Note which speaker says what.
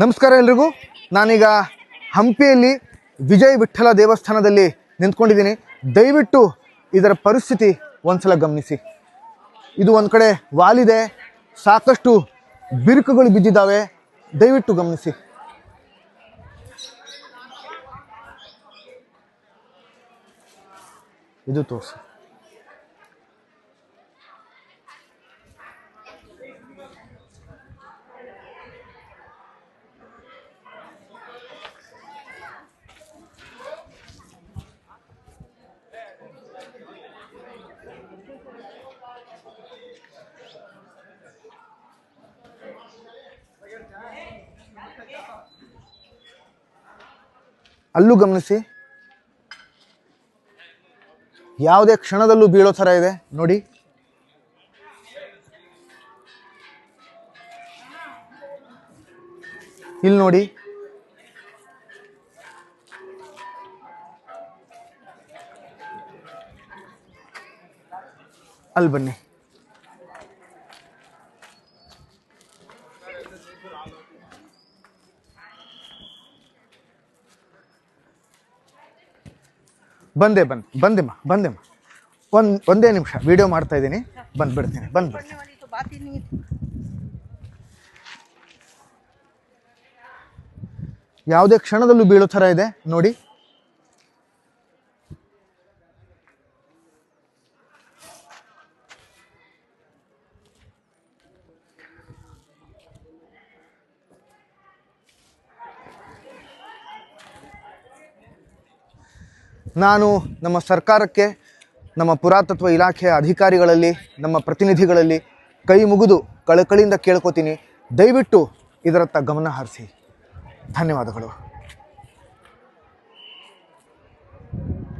Speaker 1: ನಮಸ್ಕಾರ ಎಲ್ರಿಗೂ. ನಾನೀಗ ಹಂಪಿಯಲ್ಲಿ ವಿಜಯ್ ವಿಠಲ ದೇವಸ್ಥಾನದಲ್ಲಿ ನಿಂತ್ಕೊಂಡಿದ್ದೀನಿ. ದಯವಿಟ್ಟು ಇದರ ಪರಿಸ್ಥಿತಿ ಒಂದ್ಸಲ ಗಮನಿಸಿ. ಇದು ಒಂದು ಕಡೆ ವಾಲಿದೆ, ಸಾಕಷ್ಟು ಬಿರುಕುಗಳು ಬಿದ್ದಿದ್ದಾವೆ. ದಯವಿಟ್ಟು ಗಮನಿಸಿ. ಇದು ತೋರಿಸಿ. ಅಲ್ಲೂ ಗಮನಿಸಿ. ಯಾವುದೇ ಕ್ಷಣದಲ್ಲೂ ಬೀಳೋ ಥರ ಇದೆ. ನೋಡಿ. ಇಲ್ಲಿ ನೋಡಿ. ಅಲ್ಲಿ ಬನ್ನಿ. ಬಂದೆ, ಬಂದು ಬಂದೆಮ್ಮ ಬಂದೆಮ್ಮ ಒಂದು, ಒಂದೇ ನಿಮಿಷ ವಿಡಿಯೋ ಮಾಡ್ತಾ ಇದ್ದೀನಿ. ಬಂದುಬಿಡ್ತೀನಿ ಬಂದುಬಿಡ್ತೀನಿ ಯಾವುದೇ ಕ್ಷಣದಲ್ಲೂ ಬೀಳೋ ಥರ ಇದೆ, ನೋಡಿ. ನಾನು ನಮ್ಮ ಸರ್ಕಾರಕ್ಕೆ, ನಮ್ಮ ಪುರಾತತ್ವ ಇಲಾಖೆಯ ಅಧಿಕಾರಿಗಳಲ್ಲಿ, ನಮ್ಮ ಪ್ರತಿನಿಧಿಗಳಲ್ಲಿ ಕೈ ಮುಗಿದು ಕಳಕಳಿಯಿಂದ ಕೇಳ್ಕೊತೀನಿ. ದಯವಿಟ್ಟು ಇದರತ್ತ ಗಮನ ಹರಿಸಿ. ಧನ್ಯವಾದಗಳು.